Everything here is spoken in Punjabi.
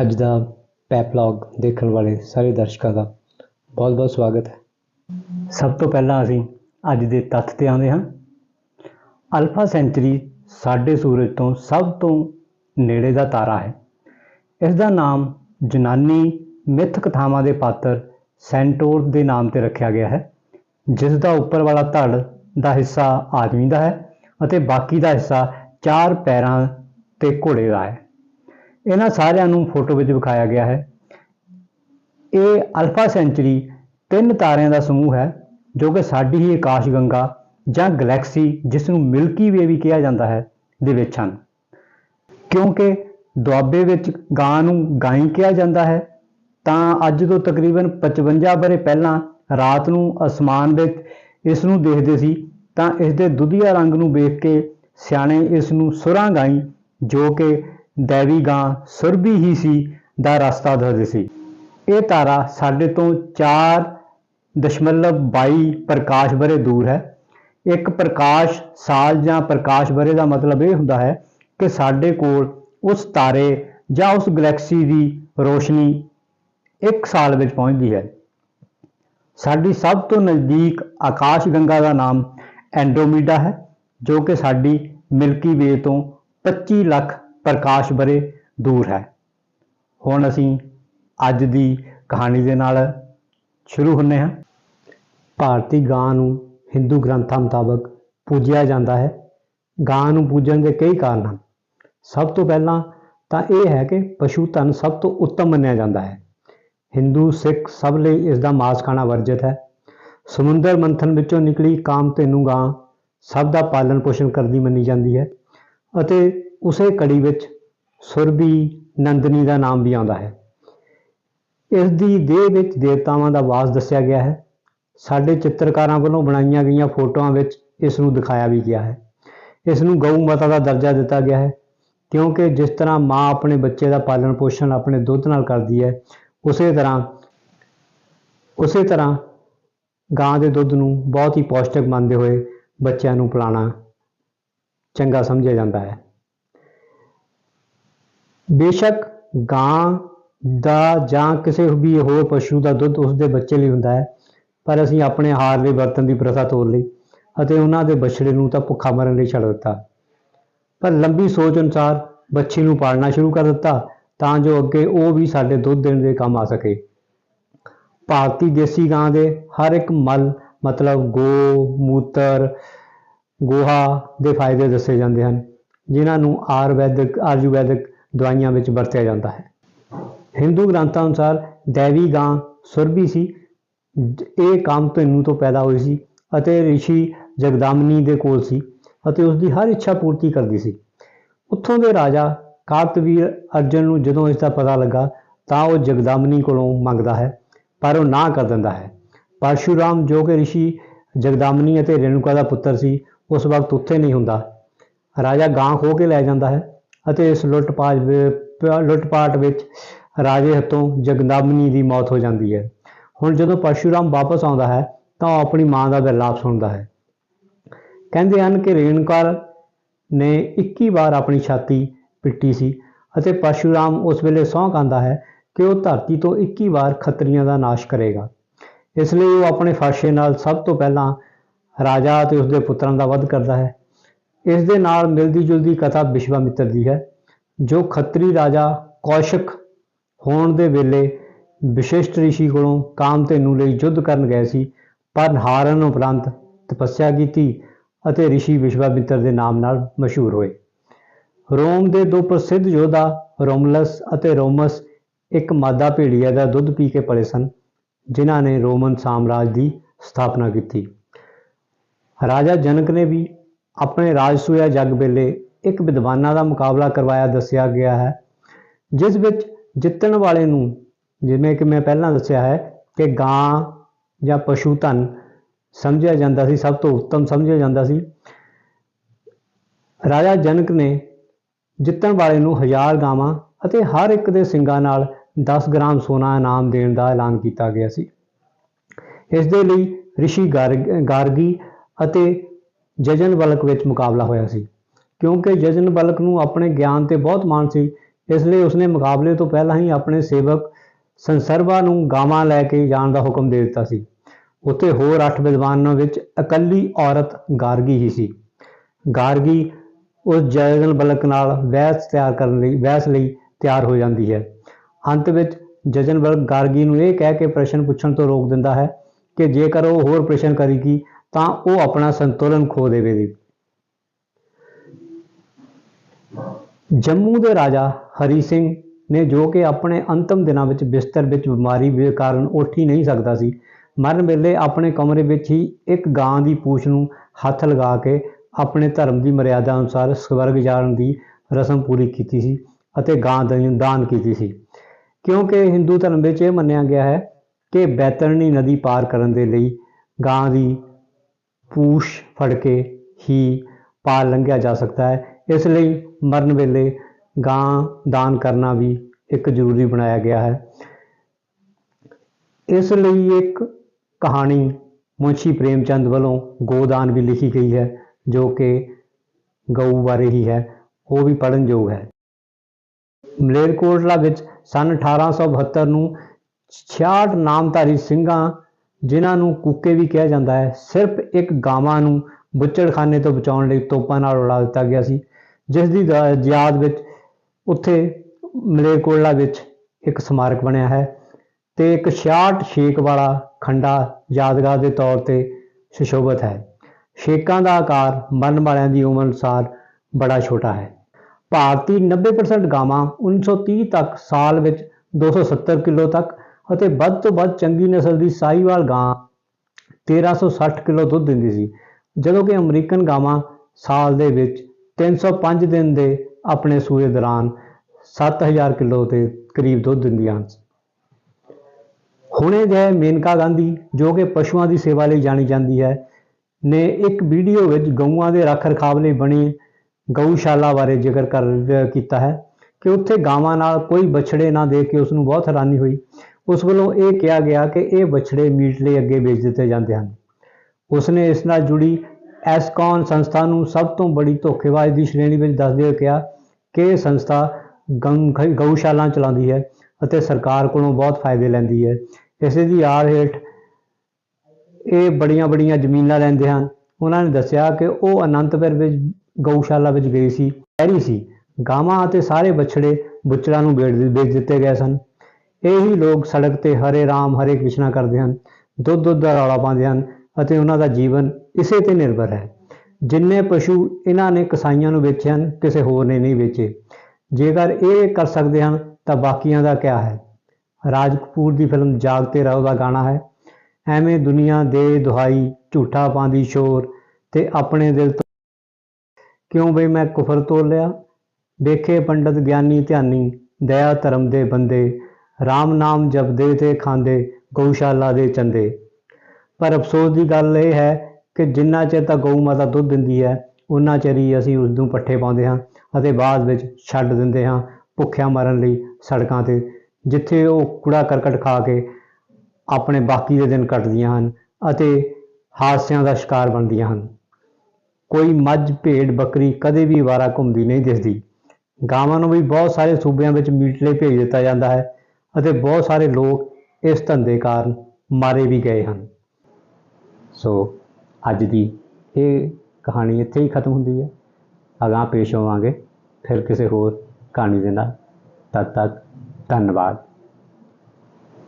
ਅੱਜ ਦਾ ਪੈਪਲੌਗ ਦੇਖਣ ਵਾਲੇ ਸਾਰੇ ਦਰਸ਼ਕਾਂ ਦਾ ਬਹੁਤ-ਬਹੁਤ ਸਵਾਗਤ ਹੈ। ਸਭ ਤੋਂ ਪਹਿਲਾਂ ਅਸੀਂ ਅੱਜ ਦੇ ਤੱਥ ਤੇ ਆਉਂਦੇ ਹਾਂ। ਅਲਫਾ ਸੈਂਚਰੀ ਸਾਡੇ ਸੂਰਜ ਤੋਂ ਸਭ ਤੋਂ ਨੇੜੇ ਦਾ ਤਾਰਾ ਹੈ। ਇਸ ਦਾ ਨਾਮ ਯੂਨਾਨੀ ਮਿੱਥ ਕਥਾਵਾਂ ਦੇ ਪਾਤਰ ਸੈਂਟੋਰ ਦੇ ਨਾਮ ਤੇ ਰੱਖਿਆ ਗਿਆ ਹੈ, ਜਿਸ ਦਾ ਉੱਪਰ ਵਾਲਾ ਧੜ ਦਾ ਹਿੱਸਾ ਆਦਮੀ ਦਾ ਹੈ ਅਤੇ ਬਾਕੀ ਦਾ ਹਿੱਸਾ ਚਾਰ ਪੈਰਾਂ ਤੇ ਘੋੜੇ ਦਾ ਹੈ। ਇਹਨਾਂ ਸਾਰਿਆਂ ਨੂੰ ਫੋਟੋ ਵਿੱਚ ਵਿਖਾਇਆ ਗਿਆ ਹੈ। ਇਹ ਅਲਫਾ ਸੈਂਚੁਰੀ ਤਿੰਨ ਤਾਰਿਆਂ ਦਾ ਸਮੂਹ ਹੈ, ਜੋ ਕਿ ਸਾਡੀ ਹੀ ਆਕਾਸ਼ ਗੰਗਾ ਜਾਂ ਗੈਲੈਕਸੀ, ਜਿਸ ਨੂੰ ਮਿਲਕੀ ਵੇ ਵੀ ਕਿਹਾ ਜਾਂਦਾ ਹੈ, ਦੇ ਵਿੱਚ ਹਨ। ਕਿਉਂਕਿ ਦੁਆਬੇ ਵਿੱਚ ਗਾਂ ਨੂੰ ਗਾਈ ਕਿਹਾ ਜਾਂਦਾ ਹੈ, ਤਾਂ ਅੱਜ ਤੋਂ ਤਕਰੀਬਨ 55 ਬਰੇ ਪਹਿਲਾਂ ਰਾਤ ਨੂੰ ਅਸਮਾਨ ਵਿੱਚ ਇਸ ਨੂੰ ਦੇਖਦੇ ਸੀ, ਤਾਂ ਇਸ ਦੇ ਦੁਧੀਆ ਰੰਗ ਨੂੰ ਵੇਖ ਕੇ ਸਿਆਣੇ ਇਸ ਨੂੰ ਸੁਰਾਂ ਗਾਈ, ਜੋ ਕਿ ਦੇਵੀ ਗਾਂ ਸੁਰਬੀ ਹੀ ਸੀ ਦਾ ਰਸਤਾ ਦੱਸਦੇ ਸੀ। ਇਹ ਤਾਰਾ ਸਾਡੇ ਤੋਂ 4.22 ਪ੍ਰਕਾਸ਼ ਬਰੇ ਦੂਰ ਹੈ। ਇੱਕ ਪ੍ਰਕਾਸ਼ ਸਾਲ ਜਾਂ ਪ੍ਰਕਾਸ਼ ਬਰੇ ਦਾ ਮਤਲਬ ਇਹ ਹੁੰਦਾ ਹੈ ਕਿ ਸਾਡੇ ਕੋਲ ਉਸ ਤਾਰੇ ਜਾਂ ਉਸ ਗੈਲੈਕਸੀ ਦੀ ਰੋਸ਼ਨੀ ਇੱਕ ਸਾਲ ਵਿੱਚ ਪਹੁੰਚਦੀ ਹੈ। ਸਾਡੀ ਸਭ ਤੋਂ ਨਜ਼ਦੀਕ ਆਕਾਸ਼ ਗੰਗਾ ਦਾ ਨਾਮ ਐਂਡੋਮੀਡਾ ਹੈ, ਜੋ ਕਿ ਸਾਡੀ ਮਿਲਕੀ ਵੇ ਤੋਂ 25 ਲੱਖ ਪ੍ਰਕਾਸ਼ ਬਰੇ ਦੂਰ ਹੈ। ਹੁਣ ਅਸੀਂ ਅੱਜ ਦੀ ਕਹਾਣੀ ਦੇ ਨਾਲ ਸ਼ੁਰੂ ਹੁੰਨੇ ਹਾਂ। ਭਾਰਤੀ ਗਾਂ ਨੂੰ ਹਿੰਦੂ ਗ੍ਰੰਥਾਂ ਮੁਤਾਬਕ ਪੂਜਿਆ ਜਾਂਦਾ ਹੈ। ਗਾਂ ਨੂੰ ਪੂਜਣ ਦੇ ਕਈ ਕਾਰਨ ਹਨ। ਸਭ ਤੋਂ ਪਹਿਲਾਂ ਤਾਂ ਇਹ ਹੈ ਕਿ ਪਸ਼ੂ ਧਨ ਸਭ ਤੋਂ ਉੱਤਮ ਮੰਨਿਆ ਜਾਂਦਾ ਹੈ। ਹਿੰਦੂ, ਸਿੱਖ ਸਭ ਲਈ ਇਸ ਦਾ ਮਾਸ ਖਾਣਾ ਵਰਜਿਤ ਹੈ। ਸਮੁੰਦਰ ਮੰਥਨ ਵਿੱਚੋਂ ਨਿਕਲੀ ਕਾਮ ਕਾਮਧੇਨੂ ਗਾਂ ਸਭ ਦਾ ਪਾਲਣ ਪੋਸ਼ਣ ਕਰਦੀ ਮੰਨੀ ਜਾਂਦੀ ਹੈ ਅਤੇ ਉਸੇ ਕੜੀ ਵਿੱਚ ਸੁਰਬੀ ਨੰਦਨੀ ਦਾ ਨਾਮ ਵੀ ਆਉਂਦਾ ਹੈ। ਇਸ ਦੀ ਦੇਹ ਵਿੱਚ ਦੇਵਤਾਵਾਂ ਦਾ ਵਾਸ ਦੱਸਿਆ ਗਿਆ ਹੈ। ਸਾਡੇ ਚਿੱਤਰਕਾਰਾਂ ਵੱਲੋਂ ਬਣਾਈਆਂ ਗਈਆਂ ਫੋਟੋਆਂ ਵਿੱਚ ਇਸ ਨੂੰ ਦਿਖਾਇਆ ਵੀ ਗਿਆ ਹੈ। ਇਸ ਨੂੰ ਗਊ ਮਾਤਾ ਦਾ ਦਰਜਾ ਦਿੱਤਾ ਗਿਆ ਹੈ, ਕਿਉਂਕਿ ਜਿਸ ਤਰ੍ਹਾਂ ਮਾਂ ਆਪਣੇ ਬੱਚੇ ਦਾ ਪਾਲਣ ਪੋਸ਼ਣ ਆਪਣੇ ਦੁੱਧ ਨਾਲ ਕਰਦੀ ਹੈ, ਉਸੇ ਤਰ੍ਹਾਂ ਉਸੇ ਤਰ੍ਹਾਂ ਗਾਂ ਦੇ ਦੁੱਧ ਨੂੰ ਬਹੁਤ ਹੀ ਪੌਸ਼ਟਿਕ ਮੰਨਦੇ ਹੋਏ ਬੱਚਿਆਂ ਨੂੰ ਪਿਲਾਉਣਾ ਚੰਗਾ ਸਮਝਿਆ ਜਾਂਦਾ ਹੈ। ਬੇਸ਼ੱਕ ਗਾਂ ਦਾ ਜਾਂ ਕਿਸੇ ਵੀ ਹੋਰ ਪਸ਼ੂ ਦਾ ਦੁੱਧ ਉਸਦੇ ਬੱਚੇ ਲਈ ਹੁੰਦਾ ਹੈ, ਪਰ ਅਸੀਂ ਆਪਣੇ ਆਹਾਰ ਲਈ ਵਰਤਨ ਦੀ ਪ੍ਰਥਾ ਤੋੜ ਲਈ ਅਤੇ ਉਹਨਾਂ ਦੇ ਬਛੜੇ ਨੂੰ ਤਾਂ ਭੁੱਖਾ ਮਰਨ ਲਈ ਛੱਡ ਦਿੱਤਾ। ਪਰ ਲੰਬੀ ਸੋਚ ਅਨੁਸਾਰ ਬੱਚੀ ਨੂੰ ਪਾਲਣਾ ਸ਼ੁਰੂ ਕਰ ਦਿੱਤਾ ਤਾਂ ਜੋ ਅੱਗੇ ਉਹ ਵੀ ਸਾਡੇ ਦੁੱਧ ਦੇਣ ਦੇ ਕੰਮ ਆ ਸਕੇ। ਭਾਰਤੀ ਦੇਸੀ ਗਾਂ ਦੇ ਹਰ ਇੱਕ ਮਲ, ਮਤਲਬ ਗੋ, ਮੂਤਰ, ਗੋਹਾ ਦੇ ਫਾਇਦੇ ਦੱਸੇ ਜਾਂਦੇ ਹਨ, ਜਿਨ੍ਹਾਂ ਨੂੰ ਆਯੁਰਵੈਦਿਕ ਆਯੁਰਵੈਦਿਕ ਦਵਾਈਆਂ ਵਿੱਚ ਵਰਤਿਆ ਜਾਂਦਾ ਹੈ। ਹਿੰਦੂ ਗ੍ਰੰਥਾਂ ਅਨੁਸਾਰ ਦੇਵੀ ਗਾਂ ਸੁਰਭੀ ਸੀ। ਜ- ਇਹ ਕਾਮਧੇਨੂ ਤੋਂ ਪੈਦਾ ਹੋਈ ਸੀ ਅਤੇ ਰਿਸ਼ੀ ਜਗਦਾਮਨੀ ਦੇ ਕੋਲ ਸੀ ਅਤੇ ਉਸ ਦੀ ਹਰ ਇੱਛਾ ਪੂਰਤੀ ਕਰਦੀ ਸੀ। ਉੱਥੋਂ ਦੇ ਰਾਜਾ ਕਾਤਵੀਰ ਅਰਜਨ ਨੂੰ ਜਦੋਂ ਇਸ ਦਾ ਪਤਾ ਲੱਗਾ ਤਾਂ ਉਹ ਜਗਦਾਮਨੀ ਕੋਲੋਂ ਮੰਗਦਾ ਹੈ, ਪਰ ਉਹ ਨਾ ਕਰ ਦਿੰਦਾ ਹੈ। ਪਰਸ਼ੂਰਾਮ ਜੋ ਕਿ ਰਿਸ਼ੀ ਜਗਦਾਮਨੀ ਅਤੇ ਰੇਣੂਕਾ ਦਾ ਪੁੱਤਰ ਸੀ, ਉਸ ਵਕਤ ਉੱਥੇ ਨਹੀਂ ਹੁੰਦਾ। ਰਾਜਾ ਗਾਂ ਖੋ ਕੇ ਲੈ ਜਾਂਦਾ ਹੈ। ਅਤੇ ਇਸ ਲੁੱਟਪਾਟ ਵੇ- ਲੁੱਟਪਾਟ ਵਿੱਚ ਰਾਜੇ ਹੱਥੋਂ ਜਗਦੰਬਨੀ ਦੀ ਮੌਤ ਹੋ ਜਾਂਦੀ ਹੈ। ਹੁਣ ਜਦੋਂ ਪਰਸ਼ੂਰਾਮ ਵਾਪਸ ਆਉਂਦਾ ਹੈ, ਤਾਂ ਉਹ ਆਪਣੀ ਮਾਂ ਦਾ ਵਿਰਲਾਪ ਸੁਣਦਾ ਹੈ। ਕਹਿੰਦੇ ਹਨ ਕਿ ਰੇਣੂਕਾ ਨੇ 21 ਵਾਰ ਆਪਣੀ ਛਾਤੀ ਪਿੱਟੀ ਸੀ ਅਤੇ ਪਰਸ਼ੂਰਾਮ ਉਸ ਵੇਲੇ ਸਹੁੰ ਖਾਂਦਾ ਹੈ ਕਿ ਉਹ ਧਰਤੀ ਤੋਂ 21 ਵਾਰ ਖੱਤਰੀਆਂ ਦਾ ਨਾਸ਼ ਕਰੇਗਾ। ਇਸ ਲਈ ਉਹ ਆਪਣੇ ਫਾਸ਼ੇ ਨਾਲ ਸਭ ਤੋਂ ਪਹਿਲਾਂ ਰਾਜਾ ਅਤੇ ਉਸਦੇ ਪੁੱਤਰਾਂ ਦਾ ਵਧ ਕਰਦਾ ਹੈ। ਇਸ ਦੇ ਨਾਲ ਮਿਲਦੀ ਜੁਲਦੀ ਕਥਾ ਵਿਸ਼ਵਾਮਿੱਤਰ ਦੀ ਹੈ, ਜੋ ਖੱਤਰੀ ਰਾਜਾ ਕੌਸ਼ਿਕ ਹੋਣ ਦੇ ਵੇਲੇ ਵਿਸ਼ਿਸ਼ਟ ਰਿਸ਼ੀ ਕੋਲੋਂ ਕਾਮਧੇਨੂ ਲਈ ਯੁੱਧ ਕਰਨ ਗਏ ਸੀ, ਪਰ ਹਾਰਨ ਉਪਰੰਤ ਤਪੱਸਿਆ ਕੀਤੀ ਅਤੇ ਰਿਸ਼ੀ ਵਿਸ਼ਵਾਮਿੱਤਰ ਦੇ ਨਾਮ ਨਾਲ ਮਸ਼ਹੂਰ ਹੋਏ। ਰੋਮ ਦੇ ਦੋ ਪ੍ਰਸਿੱਧ ਯੋਧਾ ਰੋਮਲਸ ਅਤੇ ਰੋਮਸ ਇੱਕ ਮਾਦਾ ਭੇੜੀਆ ਦਾ ਦੁੱਧ ਪੀ ਕੇ ਪਲੇ ਸਨ, ਜਿਨ੍ਹਾਂ ਨੇ ਰੋਮਨ ਸਾਮਰਾਜ ਦੀ ਸਥਾਪਨਾ ਕੀਤੀ। ਰਾਜਾ ਜਨਕ ਨੇ ਵੀ ਆਪਣੇ ਰਾਜਸੂਆ ਜੱਗ ਵੇਲੇ ਇੱਕ ਵਿਦਵਾਨਾਂ ਦਾ ਮੁਕਾਬਲਾ ਕਰਵਾਇਆ ਦੱਸਿਆ ਗਿਆ ਹੈ, ਜਿਸ ਵਿੱਚ ਜਿੱਤਣ ਵਾਲੇ ਨੂੰ ਜਿਵੇਂ ਕਿ ਮੈਂ ਪਹਿਲਾਂ ਦੱਸਿਆ ਹੈ ਕਿ ਗਾਂ ਜਾਂ ਪਸ਼ੂ ਧਨ ਸਮਝਿਆ ਜਾਂਦਾ ਸੀ, ਸਭ ਤੋਂ ਉੱਤਮ ਸਮਝਿਆ ਜਾਂਦਾ ਸੀ। ਰਾਜਾ ਜਨਕ ਨੇ ਜਿੱਤਣ ਵਾਲੇ ਨੂੰ ਹਜ਼ਾਰ ਗਾਵਾਂ ਅਤੇ ਹਰ ਇੱਕ ਦੇ ਸਿੰਘਾਂ ਨਾਲ 10 ਗ੍ਰਾਮ ਸੋਨਾ ਇਨਾਮ ਦੇਣ ਦਾ ਐਲਾਨ ਕੀਤਾ ਗਿਆ ਸੀ। ਇਸ ਦੇ ਲਈ ਰਿਸ਼ੀ ਗਾਰਗ- ਗਾਰਗੀ ਅਤੇ ਜਜਨ ਬਲਕ ਵਿੱਚ ਮੁਕਾਬਲਾ ਹੋਇਆ ਸੀ। ਕਿਉਂਕਿ ਜਜਨ ਬਲਕ ਨੂੰ ਆਪਣੇ ਗਿਆਨ ਤੇ ਬਹੁਤ ਮਾਣ ਸੀ, ਇਸ ਲਈ ਉਸਨੇ ਮੁਕਾਬਲੇ ਤੋਂ ਪਹਿਲਾਂ ਹੀ ਆਪਣੇ ਸੇਵਕ ਸੰਸਰਵਾ ਨੂੰ ਗਾਵਾਂ ਲੈ ਕੇ ਜਾਣ ਦਾ ਹੁਕਮ ਦੇ ਦਿੱਤਾ ਸੀ। ਉੱਥੇ ਹੋਰ ਅੱਠ ਵਿਦਵਾਨਾਂ ਵਿੱਚ ਇਕੱਲੀ ਔਰਤ ਗਾਰਗੀ ਹੀ ਸੀ। ਗਾਰਗੀ ਉਸ ਜਜਨ ਬਲਕ ਨਾਲ ਬਹਿਸ ਤਿਆਰ ਕਰਨ ਲਈ, ਬਹਿਸ ਲਈ ਤਿਆਰ ਹੋ ਜਾਂਦੀ ਹੈ। ਅੰਤ ਵਿੱਚ ਜਜਨ ਬਲਕ ਗਾਰਗੀ ਨੂੰ ਇਹ ਕਹਿ ਕੇ ਪ੍ਰਸ਼ਨ ਪੁੱਛਣ ਤੋਂ ਰੋਕ ਦਿੰਦਾ ਹੈ ਕਿ ਜੇਕਰ ਉਹ ਹੋਰ ਪ੍ਰਸ਼ਨ ਕਰੇਗੀ ਤਾਂ ਉਹ ਆਪਣਾ ਸੰਤੁਲਨ ਖੋ ਦੇਵੇਗੀ ਜੰਮੂ ਦੇ ਰਾਜਾ ਹਰੀ ਸਿੰਘ ਨੇ ਜੋ ਕਿ ਆਪਣੇ ਅੰਤਮ ਦਿਨਾਂ ਵਿੱਚ ਬਿਸਤਰ ਵਿੱਚ ਬਿਮਾਰੀ ਦੇ ਕਾਰਨ ਉੱਠ ਹੀ ਨਹੀਂ ਸਕਦਾ ਸੀ, ਮਰਨ ਵੇਲੇ ਆਪਣੇ ਕਮਰੇ ਵਿੱਚ ਹੀ ਇੱਕ ਗਾਂ ਦੀ ਪੂਛ ਨੂੰ ਹੱਥ ਲਗਾ ਕੇ ਆਪਣੇ ਧਰਮ ਦੀ ਮਰਿਆਦਾ ਅਨੁਸਾਰ ਸਵਰਗ ਜਾਣ ਦੀ ਰਸਮ ਪੂਰੀ ਕੀਤੀ ਸੀ ਅਤੇ ਗਾਂ ਦਾ ਦਾਨ ਕੀਤੀ ਸੀ। ਕਿਉਂਕਿ ਹਿੰਦੂ ਧਰਮ ਵਿੱਚ ਇਹ ਮੰਨਿਆ ਗਿਆ ਹੈ ਕਿ ਬੈਤਰਣੀ ਨਦੀ ਪਾਰ ਕਰਨ ਦੇ ਲਈ ਗਾਂ ਦੀ ਪੂਛ ਫੜ ਕੇ ਹੀ ਪਾਰ ਲੰਘਿਆ ਜਾ ਸਕਦਾ ਹੈ। ਇਸ ਲਈ ਮਰਨ ਵੇਲੇ ਗਾਂ ਦਾਨ ਕਰਨਾ ਵੀ ਇੱਕ ਜ਼ਰੂਰੀ ਬਣਾਇਆ ਗਿਆ ਹੈ। ਇਸ ਲਈ ਇੱਕ ਕਹਾਣੀ ਮੁੰਸ਼ੀ ਪ੍ਰੇਮਚੰਦ ਵੱਲੋਂ ਗੋਦਾਨ ਵੀ ਲਿਖੀ ਗਈ ਹੈ, ਜੋ ਕਿ ਗਊ ਬਾਰੇ ਹੀ ਹੈ। ਉਹ ਵੀ ਪੜ੍ਹਨ ਯੋਗ ਹੈ। ਮਲੇਰਕੋਟਲਾ ਵਿੱਚ ਸਨ 1872 ਨੂੰ 66 ਨਾਮਧਾਰੀ ਸਿੰਘਾਂ ਜਿਨ੍ਹਾਂ ਨੂੰ ਕੂਕੇ ਵੀ ਕਿਹਾ ਜਾਂਦਾ ਹੈ, ਸਿਰਫ ਇੱਕ ਗਾਵਾਂ ਨੂੰ ਬੁੱਚੜਖਾਨੇ ਤੋਂ ਬਚਾਉਣ ਲਈ ਤੋਪਾਂ ਨਾਲ ਉਡਾ ਦਿੱਤਾ ਗਿਆ ਸੀ, ਜਿਸ ਦੀ ਯਾਦ ਵਿੱਚ ਉੱਥੇ ਮਲੇਰਕੋਟਲਾ ਵਿੱਚ ਇੱਕ ਸਮਾਰਕ ਬਣਿਆ ਹੈ ਤੇ ਇੱਕ 66 ਸ਼ੇਕ ਵਾਲਾ ਖੰਡਾ ਯਾਦਗਾਰ ਦੇ ਤੌਰ ਤੇ ਸੁਸ਼ੋਭਿਤ ਹੈ। ਸ਼ੇਕਾਂ ਦਾ ਆਕਾਰ ਮਰਨ ਵਾਲਿਆਂ ਦੀ ਉਮਰ ਅਨੁਸਾਰ ਬੜਾ ਛੋਟਾ ਹੈ। ਭਾਰਤੀ 90% ਗਾਵਾਂ 1930 ਤੱਕ ਸਾਲ ਵਿੱਚ 270 ਕਿਲੋ ਤੱਕ ਅਤੇ ਵੱਧ ਤੋਂ ਵੱਧ ਚੰਗੀ ਨਸਲ ਦੀ ਸਾਹੀਵਾਲ ਗਾਂ 1360 ਕਿਲੋ ਦੁੱਧ ਦਿੰਦੀ ਸੀ, ਜਦੋਂ ਕਿ ਅਮਰੀਕਨ ਗਾਵਾਂ ਸਾਲ ਦੇ ਵਿੱਚ 305 ਦਿਨ ਦੇ ਆਪਣੇ ਸੂਏ ਦੌਰਾਨ 7000 ਕਿਲੋ ਦੇ ਕਰੀਬ ਦੁੱਧ ਦਿੰਦੀਆਂ ਹਨ। ਹੁਣੇ ਜਿਹੇ ਮੇਨਕਾ ਗਾਂਧੀ, ਜੋ ਕਿ ਪਸ਼ੂਆਂ ਦੀ ਸੇਵਾ ਲਈ ਜਾਣੀ ਜਾਂਦੀ ਹੈ, ਨੇ ਇੱਕ ਵੀਡੀਓ ਵਿੱਚ ਗਊਆਂ ਦੇ ਰੱਖ ਰਖਾਵ ਲਈ ਬਣੀ ਗਊਸ਼ਾਲਾ ਬਾਰੇ ਜ਼ਿਕਰ ਕਰ ਕੀਤਾ ਹੈ ਕਿ ਉੱਥੇ ਗਾਵਾਂ ਨਾਲ ਕੋਈ ਬਛੜੇ ਨਾ ਦੇਖ ਕੇ ਉਸ ਨੂੰ ਬਹੁਤ ਹੈਰਾਨੀ ਹੋਈ। ਉਸ ਵੱਲੋਂ ਇਹ ਕਿਹਾ ਗਿਆ ਕਿ ਇਹ ਬਛੜੇ ਮੀਟ ਲਈ ਅੱਗੇ ਵੇਚ ਦਿੱਤੇ ਜਾਂਦੇ ਹਨ। ਉਸਨੇ ਇਸ ਨਾਲ ਜੁੜੀ ਐਸਕੌਨ ਸੰਸਥਾ ਨੂੰ ਸਭ ਤੋਂ ਬੜੀ ਧੋਖੇਬਾਜ਼ ਦੀ ਸ਼੍ਰੇਣੀ ਵਿੱਚ ਦੱਸਦੇ ਹੋਏ ਕਿਹਾ ਕਿ ਇਹ ਸੰਸਥਾ ਗਊ- ਗਊਸ਼ਾਲਾ ਚਲਾਉਂਦੀ ਹੈ ਅਤੇ ਸਰਕਾਰ ਕੋਲੋਂ ਬਹੁਤ ਫਾਇਦੇ ਲੈਂਦੀ ਹੈ। ਇਸੇ ਦੀ ਆੜ ਹੇਠ ਇਹ ਬੜੀਆਂ ਬੜੀਆਂ ਜ਼ਮੀਨਾਂ ਲੈਂਦੇ ਹਨ। ਉਹਨਾਂ ਨੇ ਦੱਸਿਆ ਕਿ ਉਹ ਅਨੰਤਪੁਰ ਵਿੱਚ ਗਊਸ਼ਾਲਾ ਵਿੱਚ ਗਈ ਸੀ ਕਹਿ ਸੀ। ਗਾਵਾਂ ਅਤੇ ਸਾਰੇ ਬਛੜੇ ਬੁੱਚੜਾਂ ਨੂੰ ਵੇਚ ਵੇਚ ਦਿੱਤੇ ਗਏ ਸਨ। ਇਹੀ ਲੋਕ ਸੜਕ ਤੇ ਹਰੇ ਰਾਮ, ਹਰੇ ਕ੍ਰਿਸ਼ਨਾ ਕਰਦੇ ਹਨ, ਦੁੱਧ ਦੁੱਧ ਦਾ ਰੌਲਾ ਪਾਉਂਦੇ ਹਨ ਅਤੇ ਉਹਨਾਂ ਦਾ ਜੀਵਨ ਇਸੇ ਤੇ ਨਿਰਭਰ ਹੈ। ਜਿੰਨੇ ਪਸ਼ੂ ਇਹਨਾਂ ਨੇ ਕਸਾਈਆਂ ਨੂੰ ਵੇਚੇ ਹਨ, ਕਿਸੇ ਹੋਰ ਨੇ ਨਹੀਂ ਵੇਚੇ। ਜੇਕਰ ਇਹ ਕਰ ਸਕਦੇ ਹਨ, ਤਾਂ ਬਾਕੀਆਂ ਦਾ ਕਿਆ ਹੈ? ਰਾਜ ਕਪੂਰ ਦੀ ਫਿਲਮ ਜਾਗਤੇ ਰਹੋ ਦਾ ਗਾਣਾ ਹੈ। ਐਵੇਂ ਦੁਨੀਆ ਦੇ ਦੁਹਾਈ, ਝੂਠਾ ਪਾਉਂਦੀ ਸ਼ੋਰ ਤੇ ਆਪਣੇ ਦਿਲ ਤੋਂ ਕਿਉਂ ਬਈ ਮੈਂ ਕੁਫਰ ਤੋੜ ਲਿਆ? ਵੇਖੇ ਪੰਡਤ ਗਿਆਨੀ ਧਿਆਨੀ, ਦਇਆ ਧਰਮ ਦੇ ਬੰਦੇ RAM ਨਾਮ ਜਪਦੇ ਤੇ ਖਾਂਦੇ, ਗਊਸ਼ਾਲਾ ਦੇ ਚੰਦੇ। ਪਰ ਅਫਸੋਸ ਦੀ ਗੱਲ ਇਹ ਹੈ ਕਿ ਜਿੰਨਾ ਚਿਰ ਤਾਂ ਗਊ ਮਾਤਾ ਦੁੱਧ ਦਿੰਦੀ ਹੈ ਉਨਾ ਚਿਰ ਹੀ ਅਸੀਂ ਉਸ ਨੂੰ ਪੱਠੇ ਪਾਉਂਦੇ ਹਾਂ ਅਤੇ ਬਾਅਦ ਵਿੱਚ ਛੱਡ ਦਿੰਦੇ ਹਾਂ ਭੁੱਖਿਆਂ ਮਰਨ ਲਈ ਸੜਕਾਂ ਤੇ, ਜਿੱਥੇ ਉਹ ਕੂੜਾ ਕਰਕਟ ਖਾ ਕੇ ਆਪਣੇ ਬਾਕੀ ਦੇ ਦਿਨ ਕੱਟਦੀਆਂ ਹਨ ਅਤੇ ਹਾਦਸਿਆਂ ਦਾ ਸ਼ਿਕਾਰ ਬਣਦੀਆਂ ਹਨ। ਕੋਈ ਮੱਝ, ਭੇਡ, ਬੱਕਰੀ ਕਦੇ ਵੀ ਵਾਰਾ ਘੁੰਮਦੀ ਨਹੀਂ ਦਿਸਦੀ। ਗਾਵਾਂ ਨੂੰ ਵੀ ਬਹੁਤ ਸਾਰੇ ਸੂਬਿਆਂ ਵਿੱਚ ਮੀਟ ਲਈ ਭੇਜ ਦਿੱਤਾ ਜਾਂਦਾ ਹੈ ਅਤੇ ਬਹੁਤ ਸਾਰੇ ਲੋਕ ਇਸ ਧੰਦੇ ਕਾਰਨ ਮਾਰੇ ਵੀ ਗਏ ਹਨ। ਸੋ ਅੱਜ ਦੀ ਇਹ ਕਹਾਣੀ ਇੱਥੇ ਹੀ ਖਤਮ ਹੁੰਦੀ ਹੈ। ਅਗਾਂਹ ਪੇਸ਼ ਹੋਵਾਂਗੇ। ਫਿਰ ਕਿਸੇ ਹੋਰ ਕਹਾਣੀ ਦੇ ਨਾਲ। ਤਦ ਤੱਕ ਧੰਨਵਾਦ।